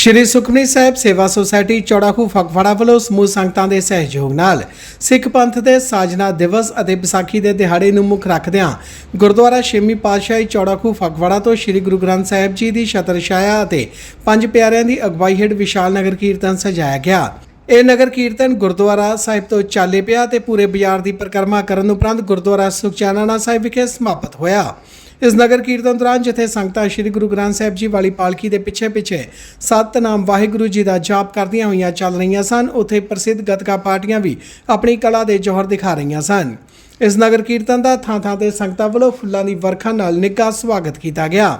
ਸ਼੍ਰੀ ਸੁਖਮਨੀ ਸਾਹਿਬ ਸੇਵਾ ਸੁਸਾਇਟੀ ਚੌੜਾਖੂ ਫਗਵਾੜਾ ਵੱਲੋਂ ਸਮੂਹ ਸੰਗਤਾਂ ਦੇ ਸਹਿਯੋਗ ਨਾਲ ਸਿੱਖ ਪੰਥ ਦੇ ਸਾਜਨਾ ਦਿਵਸ ਅਤੇ ਵਿਸਾਖੀ ਦੇ ਦਿਹਾੜੇ ਨੂੰ ਮੁੱਖ ਰੱਖਦਿਆਂ ਗੁਰਦੁਆਰਾ ਛੇਵੀਂ ਪਾਤਸ਼ਾਹੀ ਚੌੜਾਖੂ ਫਗਵਾੜਾ ਤੋਂ ਸ਼੍ਰੀ ਗੁਰੂ ਗ੍ਰੰਥ ਸਾਹਿਬ ਜੀ ਦੀ ਛਤਰ ਛਾਇਆ ਅਤੇ ਪੰਜ ਪਿਆਰਿਆਂ ਦੀ ਅਗਵਾਈ ਹੇਠ ਵਿਸ਼ਾਲ ਨਗਰ ਕੀਰਤਨ ਸਜਾਇਆ ਗਿਆ। ਇਹ ਨਗਰ ਕੀਰਤਨ ਗੁਰਦੁਆਰਾ ਸਾਹਿਬ ਤੋਂ ਚਾਲੇ ਪਿਆ ਤੇ ਪੂਰੇ ਬਾਜ਼ਾਰ ਦੀ ਪਰਿਕਰਮਾ ਕਰਨ ਉਪਰੰਤ ਗੁਰਦੁਆਰਾ ਸੁਖਚਾਨਣਾ ਸਾਹਿਬ ਵਿਖੇ ਸਮਾਪਤ ਹੋਇਆ। ਇਸ ਨਗਰ ਕੀਰਤਨ ਦੌਰਾਨ ਜਿੱਥੇ ਸੰਗਤਾਂ ਸ੍ਰੀ ਗੁਰੂ ਗ੍ਰੰਥ ਸਾਹਿਬ ਜੀ ਵਾਲੀ ਪਾਲਕੀ ਦੇ ਪਿੱਛੇ ਪਿੱਛੇ ਸਤਨਾਮ ਵਾਹਿਗੁਰੂ ਜੀ ਦਾ ਜਾਪ ਕਰਦੀਆਂ ਹੋਈਆਂ ਚੱਲ ਰਹੀਆਂ ਸਨ, ਉੱਥੇ ਪ੍ਰਸਿੱਧ ਗਤਕਾ ਪਾਰਟੀਆਂ ਵੀ ਆਪਣੀ ਕਲਾ ਦੇ ਜੋਹਰ ਦਿਖਾ ਰਹੀਆਂ ਸਨ। ਇਸ ਨਗਰ ਕੀਰਤਨ ਦਾ ਥਾਂ ਥਾਂ ਤੇ ਸੰਗਤਾਂ ਵੱਲੋਂ ਫੁੱਲਾਂ ਦੀ ਵਰਖਾ ਨਾਲ ਨਿੱਘਾ ਸਵਾਗਤ ਕੀਤਾ ਗਿਆ।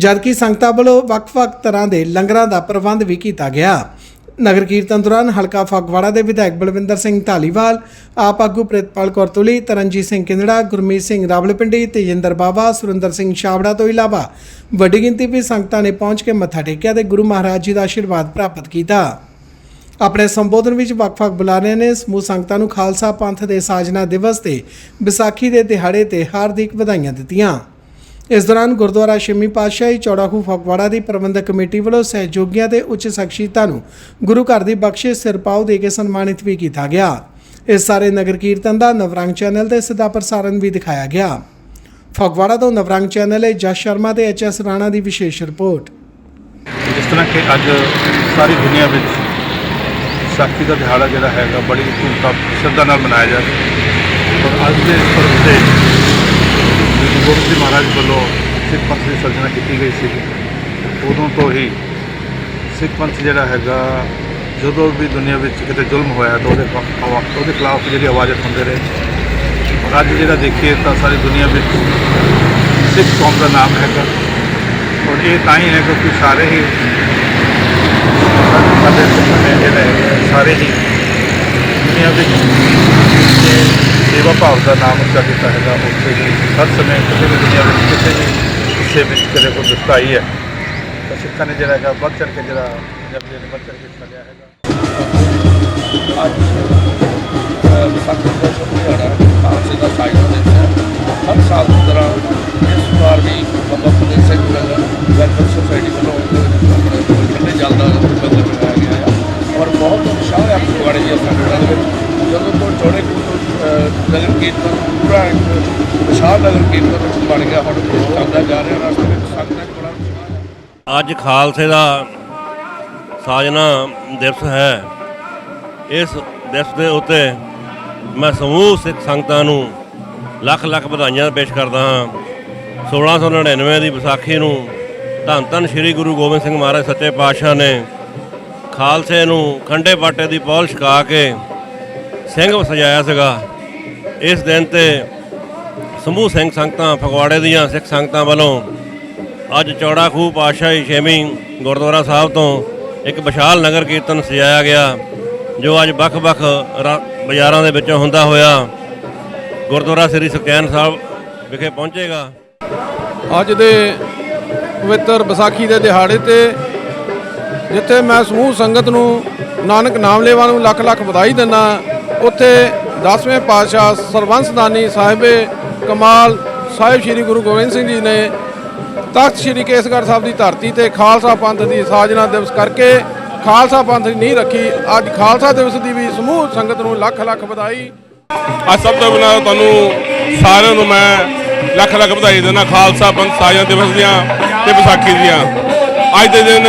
ਜਦਕਿ ਸੰਗਤਾਂ ਵੱਲੋਂ ਵੱਖ-ਵੱਖ ਤਰ੍ਹਾਂ ਦੇ ਲੰਗਰਾਂ ਦਾ ਪ੍ਰਬੰਧ ਵੀ ਕੀਤਾ ਗਿਆ। ਨਗਰ ਕੀਰਤਨ ਦੌਰਾਨ ਹਲਕਾ ਫਗਵਾੜਾ ਦੇ ਵਿਧਾਇਕ ਬਲਵਿੰਦਰ ਸਿੰਘ ਢਾਲੀਵਾਲ, ਆਪ ਆਗੂ ਪ੍ਰਿਤਪਾਲ ਕੌਰ ਤੁਲੀ, ਤਰਨਜੀਤ ਸਿੰਘ ਕਿੰਦੜਾ, ਗੁਰਮੀਤ ਸਿੰਘ ਰਾਵਲਪਿੰਡੀ, ਤੇਜਿੰਦਰ ਬਾਬਾ ਸੁਰਿੰਦਰ ਸਿੰਘ ਛਾਬੜਾ ਤੋਂ ਇਲਾਵਾ ਵੱਡੀ ਗਿਣਤੀ ਵਿੱਚ ਸੰਗਤਾਂ ਨੇ ਪਹੁੰਚ ਕੇ ਮੱਥਾ ਟੇਕਿਆ ਤੇ ਗੁਰੂ ਮਹਾਰਾਜ ਜੀ ਦਾ ਆਸ਼ੀਰਵਾਦ ਪ੍ਰਾਪਤ ਕੀਤਾ। ਆਪਣੇ ਸੰਬੋਧਨ ਵਿੱਚ ਵੱਖ-ਵੱਖ ਬੁਲਾਰਿਆਂ ਨੇ ਸਮੂਹ ਸੰਗਤਾਂ ਨੂੰ ਖਾਲਸਾ ਪੰਥ ਦੇ ਸਾਜਨਾ ਦਿਵਸ ਤੇ ਵਿਸਾਖੀ ਦੇ ਦਿਹਾੜੇ ਤੇ ਹਾਰਦਿਕ ਵਧਾਈਆਂ ਦਿੱਤੀਆਂ। ਇਸ ਦੌਰਾਨ ਗੁਰਦੁਆਰਾ ਛੇਵੀਂ ਪਾਤਸ਼ਾਹੀ ਚੌੜਾਖੂ ਫਗਵਾੜਾ ਦੀ ਪ੍ਰਬੰਧਕ ਕਮੇਟੀ ਵੱਲੋਂ ਸਹਿਯੋਗੀਆਂ ਤੇ ਉੱਚ ਸ਼ਖਸੀਅਤਾਂ ਨੂੰ ਗੁਰੂ ਘਰ ਦੀ ਬਖਸ਼ਿਸ਼ ਸਿਰਪਾਓ ਦੇ ਕੇ ਸਨਮਾਨਿਤ ਵੀ ਕੀਤਾ ਗਿਆ। ਇਸ ਸਾਰੇ ਨਗਰ ਕੀਰਤਨ ਦਾ ਨਵਰੰਗ ਚੈਨਲ ਤੇ ਸਿੱਧਾ ਪ੍ਰਸਾਰਣ ਵੀ ਦਿਖਾਇਆ ਗਿਆ। ਫਗਵਾੜਾ ਤੋਂ ਨਵਰੰਗ ਚੈਨਲ ਲਈ ਜਸ ਸ਼ਰਮਾ ਤੇ ਐਚ ਐਸ ਰਾਣਾ ਦੀ ਵਿਸ਼ੇਸ਼ ਰਿਪੋਰਟ। ਜਿਸ ਤਰ੍ਹਾਂ ਕਿ ਅੱਜ ਸਾਰੀ ਦੁਨੀਆ ਵਿੱਚ ਵਿਸਾਖੀ ਦਾ ਦਿਹਾੜਾ ਜਿਹੜਾ ਹੈਗਾ, ਬੜੀ ਧੂਮਧਾਮ, ਸ਼ਰਧਾ ਨਾਲ ਮਨਾਇਆ ਜਾ ਰਿਹਾ ਔਰ ਅੱਜ ਦੇ ਪੁਰਬ ਤੇ ਸਿੰਘ ਮਹਾਰਾਜ ਵੱਲੋਂ ਸਿੱਖ ਪੰਥ ਦੀ ਸਿਰਜਣਾ ਕੀਤੀ ਗਈ ਸੀ। ਉਦੋਂ ਤੋਂ ਹੀ ਸਿੱਖ ਪੰਥ ਜਿਹੜਾ ਹੈਗਾ, ਜਦੋਂ ਵੀ ਦੁਨੀਆ ਵਿੱਚ ਕਿਤੇ ਜ਼ੁਲਮ ਹੋਇਆ ਤਾਂ ਉਹਦੇ ਖਿਲਾਫ ਉਹਦੇ ਖਿਲਾਫ ਜਿਹੜੀ ਆਵਾਜ਼ ਉਠਾਉਂਦੇ ਰਹੇ। ਅੱਜ ਜਿਹੜਾ ਦੇਖੀਏ ਤਾਂ ਸਾਰੀ ਦੁਨੀਆ ਵਿੱਚ ਸਿੱਖ ਕੌਮ ਦਾ ਨਾਮ ਹੈਗਾ। ਔਰ ਇਹ ਤਾਂ ਹੀ ਹੈ ਕਿਉਂਕਿ ਸਾਰੇ ਹੀ ਸਾਡੇ ਸਿੱਖ ਨੇ ਜਿਹੜੇ ਹੈਗੇ ਸਾਰੇ ਹੀ ਦੁਨੀਆ ਵਿੱਚ ਸੇਵਾ ਭਾਵ ਦਾ ਨਾਮ ਉੱਚਾ ਕੀਤਾ ਹੈਗਾ। ਉੱਥੇ ਹੀ ਹਰ ਸਮੇਂ ਕਿਸੇ ਵੀ ਦੁਨੀਆ ਵਿੱਚ ਕਿਸੇ ਵੀ ਹਿੱਸੇ ਵਿੱਚ ਕਦੇ ਕੋਈ ਦੁਸ਼ਟਾਈ ਹੈ ਤਾਂ ਸਿੱਖਾਂ ਨੇ ਜਿਹੜਾ ਹੈਗਾ ਵੱਧ ਚੜ ਕੇ ਜਿਹੜਾ ਪੰਜਾਬੀ ਨੇ ਵੱਧ ਚੜ ਕੇ ਹਿੱਸਾ ਲਿਆ ਹੈਗਾ। ਵਿਸਾਖੀ ਦਾ ਸ਼ੁਭ ਦਿਹਾੜਾ ਖਾਲਸੇ ਦਾ ਸਾਜਨਾ ਦਿਵਸ ਹੈ। ਹਰ ਸਾਲ ਦੀ ਤਰ੍ਹਾਂ ਇਸ ਵਾਰ ਵੀ ਬਾਬਾ ਫਤਿਹ ਕੀਰਤਨ ਇੱਕ ਵਿਸ਼ਾਲ ਨਗਰ ਕੀਰਤਨ ਬਣ ਗਿਆ, ਹੁਣ ਆਉਂਦਾ ਜਾ ਰਿਹਾ, ਰਸਤੇ ਵਿੱਚ ਸੰਗਤਾਂ 'ਚ ਬੜਾ ਅੱਜ ਖਾਲਸੇ ਦਾ ਸਾਜਨਾ ਦਿਵਸ ਹੈ। ਇਸ ਦਿਵਸ ਦੇ ਉੱਤੇ ਮੈਂ ਸਮੂਹ ਸਿੱਖ ਸੰਗਤਾਂ ਨੂੰ ਲੱਖ ਲੱਖ ਵਧਾਈਆਂ ਪੇਸ਼ ਕਰਦਾ ਹਾਂ। 1699 ਦੀ ਵਿਸਾਖੀ ਨੂੰ ਧੰਨ ਧੰਨ ਸ੍ਰੀ ਗੁਰੂ ਗੋਬਿੰਦ ਸਿੰਘ ਮਹਾਰਾਜ ਸੱਚੇ ਪਾਤਸ਼ਾਹ ਨੇ ਖਾਲਸੇ ਨੂੰ ਖੰਡੇ ਬਾਟੇ ਦੀ ਪੌਲ ਛਕਾ ਕੇ ਸਿੰਘ ਸਜਾਇਆ ਸੀਗਾ। ਇਸ ਦਿਨ ਤੇ ਸਮੂਹ ਸਿੰਘ ਸੰਗਤਾਂ ਫਗਵਾੜੇ ਦੀਆਂ ਸਿੱਖ ਸੰਗਤਾਂ ਵੱਲੋਂ ਅੱਜ ਚੌੜਾ ਖੂਹ ਪਾਤਸ਼ਾਹੀ ਛੇਵੀਂ ਗੁਰਦੁਆਰਾ ਸਾਹਿਬ ਤੋਂ ਇੱਕ ਵਿਸ਼ਾਲ ਨਗਰ ਕੀਰਤਨ ਸਜਾਇਆ ਗਿਆ, ਜੋ ਅੱਜ ਵੱਖ-ਵੱਖ ਰਾ- ਬਾਜ਼ਾਰਾਂ ਦੇ ਵਿੱਚੋਂ ਹੁੰਦਾ ਹੋਇਆ ਗੁਰਦੁਆਰਾ ਸ੍ਰੀ ਸੁਖਚੈਨ ਸਾਹਿਬ ਵਿਖੇ ਪਹੁੰਚੇਗਾ। ਅੱਜ ਦੇ ਪਵਿੱਤਰ ਵਿਸਾਖੀ ਦੇ ਦਿਹਾੜੇ ਤੇ ਜਿੱਥੇ ਮੈਂ ਸਮੂਹ ਸੰਗਤ ਨੂੰ ਨਾਨਕ ਨਾਮ ਲੈਵਾ ਨੂੰ ਲੱਖ ਲੱਖ ਵਧਾਈ ਦਿੰਦਾ, ਉੱਥੇ 10ਵੇਂ ਪਾਤਸ਼ਾਹ ਸਰਬੰਸਦਾਨੀ ਸਾਹਿਬੇ ਕਮਾਲ ਸਾਹਿਬ ਸ੍ਰੀ ਗੁਰੂ ਗੋਬਿੰਦ ਸਿੰਘ ਜੀ ਨੇ ਤਖਤ ਸ੍ਰੀ ਕੇਸਗੜ੍ਹ ਸਾਹਿਬ ਦੀ ਧਰਤੀ ਤੇ ਖਾਲਸਾ ਪੰਥ ਦੀ ਸਾਜਨਾ ਦਿਵਸ ਕਰਕੇ ਖਾਲਸਾ ਪੰਥ ਦੀ ਨੀਂਹ ਰੱਖੀ। ਅੱਜ ਖਾਲਸਾ ਦਿਵਸ ਦੀ ਵੀ ਸਮੂਹ ਸੰਗਤ ਨੂੰ ਲੱਖ ਲੱਖ ਵਧਾਈ। ਅੱਜ ਸਭ ਤੋਂ ਬਿਨਾਂ ਤੁਹਾਨੂੰ ਸਾਰਿਆਂ ਨੂੰ ਮੈਂ ਲੱਖ ਲੱਖ ਵਧਾਈ ਦਿੰਦਾ ਖਾਲਸਾ ਪੰਥ ਸਾਜਨਾ ਦਿਵਸ ਦੀਆਂ ਤੇ ਵਿਸਾਖੀ ਦੀਆਂ। ਅੱਜ ਦੇ ਦਿਨ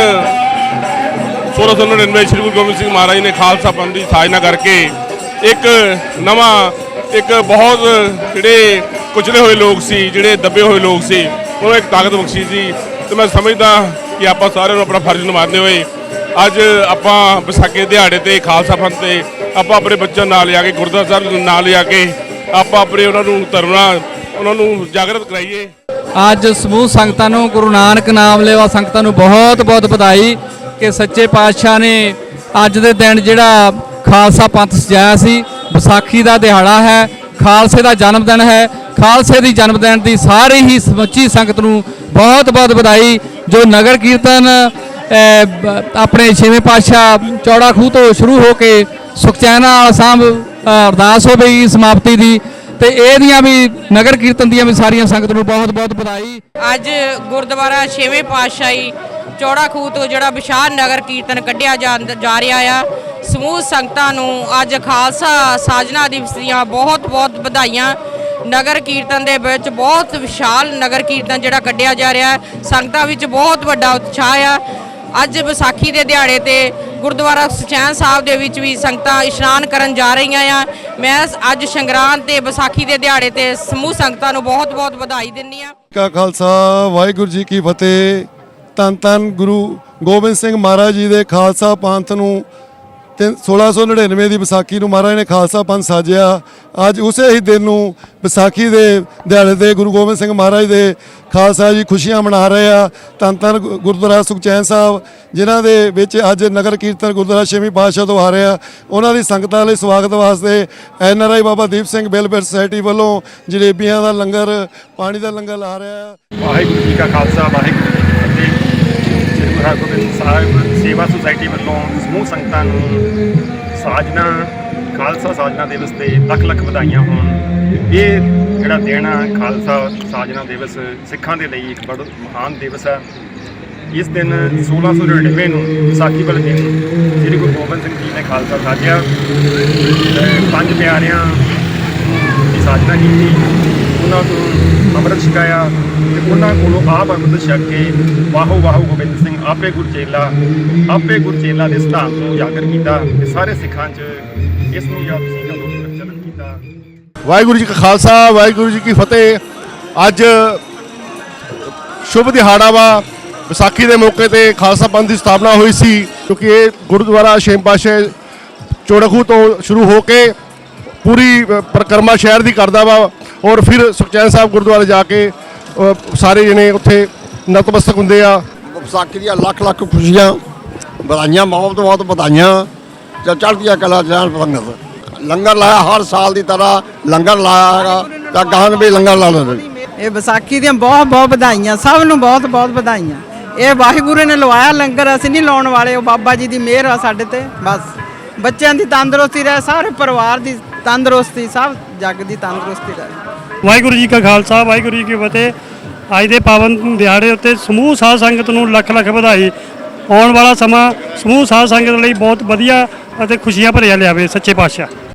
1699 ਸ੍ਰੀ ਗੁਰੂ ਗੋਬਿੰਦ ਸਿੰਘ ਮਹਾਰਾਜ ਨੇ ਖਾਲਸਾ ਪੰਥ ਦੀ ਸਾਜਨਾ ਕਰਕੇ ਇੱਕ ਨਵਾਂ, ਇੱਕ ਬਹੁਤ ਜਿਹੜੇ ਕੁਚਲੇ ਹੋਏ ਲੋਕ ਸੀ, ਜਿਹੜੇ ਦੱਬੇ ਹੋਏ ਲੋਕ ਸੀ, ਉਹਨੂੰ ਇੱਕ ਤਾਕਤ ਬਖਸ਼ੀ ਸੀ। ਤੇ ਮੈਂ ਸਮਝਦਾ ਕਿ ਆਪਾਂ ਸਾਰਿਆਂ ਨੂੰ ਆਪਣਾ ਫਰਜ਼ ਨਿਭਾਉਂਦੇ ਹੋਏ ਅੱਜ ਆਪਾਂ ਵਿਸਾਖੀ ਦਿਹਾੜੇ ਤੇ, ਖਾਲਸਾ ਪੰਥ ਤੇ ਆਪਾਂ ਆਪਣੇ ਬੱਚਿਆਂ ਨਾਲ ਲਿਆ ਕੇ, ਗੁਰਦੁਆਰਾ ਸਾਹਿਬ ਨਾਲ ਲਿਆ ਕੇ ਆਪਾਂ ਆਪਣੇ ਉਹਨਾਂ ਨੂੰ ਧਰਨਾ ਉਹਨਾਂ ਨੂੰ ਜਾਗਰਤ ਕਰਾਈਏ। ਅੱਜ ਸਮੂਹ ਸੰਗਤਾਂ ਨੂੰ, ਗੁਰੂ ਨਾਨਕ ਨਾਮ ਲੈਵਾ ਸੰਗਤਾਂ ਨੂੰ ਬਹੁਤ ਬਹੁਤ ਵਧਾਈ ਕਿ ਸੱਚੇ ਪਾਤਸ਼ਾਹ ਨੇ ਅੱਜ ਦੇ ਦਿਨ ਜਿਹੜਾ ਖਾਲਸਾ ਪੰਥ ਸਜਾਇਆ ਸੀ। ਵਿਸਾਖੀ ਦਾ ਦਿਹਾੜਾ ਹੈ, ਖਾਲਸੇ ਦਾ ਜਨਮ ਦਿਨ ਹੈ। ਖਾਲਸੇ ਦੀ ਜਨਮ ਦਿਨ ਦੀ ਸਾਰੀ ਹੀ ਸਮੁੱਚੀ ਸੰਗਤ ਨੂੰ ਬਹੁਤ ਬਹੁਤ ਵਧਾਈ, ਜੋ ਨਗਰ ਕੀਰਤਨ ਆਪਣੇ ਛੇਵੇਂ ਪਾਤਸ਼ਾਹ ਚੌੜਾ ਖੂਹ ਤੋਂ ਸ਼ੁਰੂ ਹੋ ਕੇ ਸੁਖਚੈਨ ਵਾਲਾ ਸਾਹਿਬ ਅਰਦਾਸ ਹੋਵੇਗੀ ਸਮਾਪਤੀ ਦੀ। ਤੇ ਇਹਦੀਆਂ ਵੀ, ਨਗਰ ਕੀਰਤਨ ਦੀਆਂ ਵੀ ਸਾਰੀਆਂ ਸੰਗਤ ਨੂੰ ਬਹੁਤ ਬਹੁਤ ਵਧਾਈ। ਅੱਜ ਗੁਰਦੁਆਰਾ ਛੇਵੇਂ ਪਾਤਸ਼ਾਹੀ ਚੌੜਾ ਖੂਹ ਤੋਂ ਜਿਹੜਾ ਵਿਸ਼ਾਲ ਨਗਰ ਕੀਰਤਨ ਕੱਢਿਆ ਜਾਂ- ਜਾ ਰਿਹਾ ਆ। ਸਮੂਹ ਸੰਗਤਾਂ ਨੂੰ ਅੱਜ ਖਾਲਸਾ ਸਾਜਨਾ ਦਿਵਸ ਦੀਆਂ ਬਹੁਤ ਬਹੁਤ ਵਧਾਈਆਂ। ਨਗਰ ਕੀਰਤਨ ਦੇ ਵਿੱਚ ਬਹੁਤ ਵਿਸ਼ਾਲ ਨਗਰ ਕੀਰਤਨ ਜਿਹੜਾ ਕੱਢਿਆ ਜਾ ਰਿਹਾ। ਸੰਗਤਾਂ ਵਿੱਚ ਬਹੁਤ ਵੱਡਾ ਉਤਸ਼ਾਹ ਆ। ਅੱਜ ਵਿਸਾਖੀ ਦੇ ਦਿਹਾੜੇ ਤੇ ਗੁਰਦੁਆਰਾ ਸੁਚੈਨ ਸਾਹਿਬ ਦੇ ਵਿੱਚ ਵੀ ਸੰਗਤਾਂ ਇਸ਼ਨਾਨ ਕਰਨ ਜਾ ਰਹੀਆਂ ਆ। ਮੈਂ ਅੱਜ ਸੰਗਰਾਂਦ ਤੇ ਵਿਸਾਖੀ ਦੇ ਦਿਹਾੜੇ ਤੇ ਸਮੂਹ ਸੰਗਤਾਂ ਨੂੰ ਬਹੁਤ ਬਹੁਤ ਵਧਾਈ ਦਿੰਦੀ ਆ। ਕਾ ਖਾਲਸਾ, ਵਾਹਿਗੁਰੂ ਜੀ ਕੀ ਫਤਿਹ। ਧੰਨ ਧੰਨ ਗੁਰੂ ਗੋਬਿੰਦ ਸਿੰਘ ਮਹਾਰਾਜ ਜੀ ਦੇ ਖਾਲਸਾ ਪੰਥ ਨੂੰ ਤੇ 1699 ਦੀ ਵਿਸਾਖੀ ਨੂੰ ਮਹਾਰਾਜ ਨੇ ਖਾਲਸਾ ਪੰਥ ਸਾਜਿਆ। ਅੱਜ ਉਸੇ ਹੀ ਦਿਨ ਨੂੰ ਵਿਸਾਖੀ ਦੇ ਦਿਹਾੜੇ ਤੇ ਗੁਰੂ ਗੋਬਿੰਦ ਸਿੰਘ ਮਹਾਰਾਜ ਦੇ ਖਾਲਸਾ ਜੀ ਖੁਸ਼ੀਆਂ ਮਨਾ ਰਹੇ ਆ। ਧੰਨ ਧੰਨ ਗੁਰਦੁਆਰਾ ਸੁਖਚੈਨ ਸਾਹਿਬ, ਜਿਨ੍ਹਾਂ ਦੇ ਵਿੱਚ ਅੱਜ ਨਗਰ ਕੀਰਤਨ ਗੁਰਦੁਆਰਾ ਛੇਵੀਂ ਪਾਤਸ਼ਾਹ ਤੋਂ ਆ ਰਿਹਾ ਉਹਨਾਂ ਦੀ ਸੰਗਤਾਂ ਲਈ ਸਵਾਗਤ ਵਾਸਤੇ N R I Baba Deep Singh welfare society ਵੱਲੋਂ ਜਲੇਬੀਆਂ ਦਾ ਲੰਗਰ, ਪਾਣੀ ਦਾ ਲੰਗਰ ਲਾ ਰਿਹਾ ਆ। ਵਾਹਿਗੁਰੂ ਜੀ ਕਾ ਖਾਲਸਾ, ਵਾਹਿਗੁਰੂ ਜੀ ਕੀ ਫਤਿਹ। ਸ੍ਰੀ ਹਰਗੋਬਿੰਦ ਸਾਹਿਬ ਸੇਵਾ ਸੁਸਾਇਟੀ ਵੱਲੋਂ ਸਮੂਹ ਸੰਗਤਾਂ ਨੂੰ ਸਾਜਨਾ, ਖਾਲਸਾ ਸਾਜਨਾ ਦਿਵਸ ਤੇ ਲੱਖ ਲੱਖ ਵਧਾਈਆਂ ਹੋਣ। ਇਹ ਜਿਹੜਾ ਦਿਨ ਆ, ਖਾਲਸਾ ਸਾਜਨਾ ਦਿਵਸ ਸਿੱਖਾਂ ਦੇ ਲਈ ਇੱਕ ਬੜਾ ਮਹਾਨ ਦਿਵਸ ਹੈ ਇਸ ਦਿਨ 1699 ਨੂੰ ਵਿਸਾਖੀ ਵਾਲੇ ਦਿਨ ਸ੍ਰੀ ਗੁਰੂ ਗੋਬਿੰਦ ਸਿੰਘ ਜੀ ਨੇ ਖਾਲਸਾ ਸਾਜਿਆ। ਪੰਜ ਪਿਆਰਿਆਂ ਦੀ ਸਾਜਨਾ ਕੀਤੀ। ਉਹਨਾਂ ਤੋਂ ਅੰਮ੍ਰਿਤ ਛਕਾਇਆ ਤੇ ਉਹਨਾਂ ਕੋਲੋਂ ਆਪ ਅੰਮ੍ਰਿਤ ਛਕ ਕੇ ਵਾਹੋ ਵਾਹੋ ਗੋਬਿੰਦ ਸਿੰਘ ਆਪੇ ਗੁਰਚੇਲਾ ਆਪੇ ਗੁਰਚੇਲਾ ਦੇ ਸਿਧਾਂਤ ਨੂੰ ਉਜਾਗਰ ਕੀਤਾ ਤੇ ਸਾਰੇ ਸਿੱਖਾਂ 'ਚ ਇਸ ਨੂੰ ਯਾਦ ਸੀ ਕਦੋਂ ਪ੍ਰਚਲਨ ਕੀਤਾ। ਵਾਹਿਗੁਰੂ ਜੀ ਕਾ ਖਾਲਸਾ ਵਾਹਿਗੁਰੂ ਜੀ ਕੀ ਫਤਿਹ। ਅੱਜ ਸ਼ੁਭ ਦਿਹਾੜਾ ਵਾ। ਵਿਸਾਖੀ ਦੇ ਮੌਕੇ ਤੇ ਖਾਲਸਾ ਪੰਥ ਦੀ ਸਥਾਪਨਾ ਹੋਈ ਸੀ ਕਿਉਂਕਿ ਇਹ ਗੁਰਦੁਆਰਾ ਸ਼ੇਮ ਪਾਸ਼ੇ ਚੋੜਖੂ ਤੋਂ ਸ਼ੁਰੂ ਹੋ ਕੇ ਪੂਰੀ ਅ, ਪਰਿਕਰਮਾ ਸ਼ਹਿਰ ਦੀ ਕਰਦਾ ਵਾ। ਔਰ ਫਿਰ ਸੁਖਚੈਨ ਸਾਹਿਬ ਗੁਰਦੁਆਰੇ ਜਾ ਕੇ ਸਾਰੇ ਜਣੇ ਉੱਥੇ ਨਤਮਸਤਕ ਹੁੰਦੇ ਆ। ਵਿਸਾਖੀ ਦੀਆਂ ਲੱਖ ਲੱਖ ਖੁਸ਼ੀਆਂ ਵਧਾਈਆਂ ਬਹੁਤ ਬਹੁਤ ਵਧਾਈਆਂ। ਤੇ ਚੜ੍ਹਦੀਆਂ ਕਲਾ ਜਾਨ ਪੰਗਤ ਲੰਗਰ ਲਾਇਆ ਹਰ ਸਾਲ ਦੀ ਤਰ੍ਹਾਂ ਲੰਗਰ ਲਾਇਆ ਹੈਗਾ। ਤਾਂ ਗਾਹਨ ਵੀ ਲੰਗਰ ਲਾ ਲੈਣ ਇਹ ਵਿਸਾਖੀ ਦੀਆਂ ਬਹੁਤ ਬਹੁਤ ਵਧਾਈਆਂ ਸਭ ਨੂੰ ਬਹੁਤ ਬਹੁਤ ਵਧਾਈਆਂ। ਇਹ ਵਾਹਿਗੁਰੂ ਨੇ ਲਵਾਇਆ ਲੰਗਰ ਅਸੀਂ ਨਹੀਂ ਲਾਉਣ ਵਾਲੇ ਉਹ ਬਾਬਾ ਜੀ ਦੀ ਮਿਹਰ ਆ ਸਾਡੇ ਤੇ ਬਸ। ਬੱਚਿਆਂ ਦੀ ਤੰਦਰੁਸਤੀ ਰਹੇ, ਸਾਰੇ ਪਰਿਵਾਰ ਦੀ ਤੰਦਰੁਸਤੀ, ਸਭ ਜੱਗ ਦੀ ਤੰਦਰੁਸਤੀ ਰਹੇ। ਵਾਹਿਗੁਰੂ ਜੀ ਕਾ ਖਾਲਸਾ, ਵਾਹਿਗੁਰੂ ਜੀ ਕੀ ਫਤਿਹ। ਅੱਜ ਦੇ ਪਾਵਨ ਦਿਹਾੜੇ ਉੱਤੇ ਸਮੂਹ ਸਾਧ ਸੰਗਤ ਨੂੰ ਲੱਖ ਲੱਖ ਵਧਾਈ। ਆਉਣ ਵਾਲਾ ਸਮਾਂ ਸਮੂਹ ਸਾਧ ਸੰਗਤ ਲਈ ਬਹੁਤ ਵਧੀਆ ਅਤੇ ਖੁਸ਼ੀਆਂ ਭਰਿਆ ਲਿਆਵੇ, ਸੱਚੇ ਪਾਤਸ਼ਾਹ।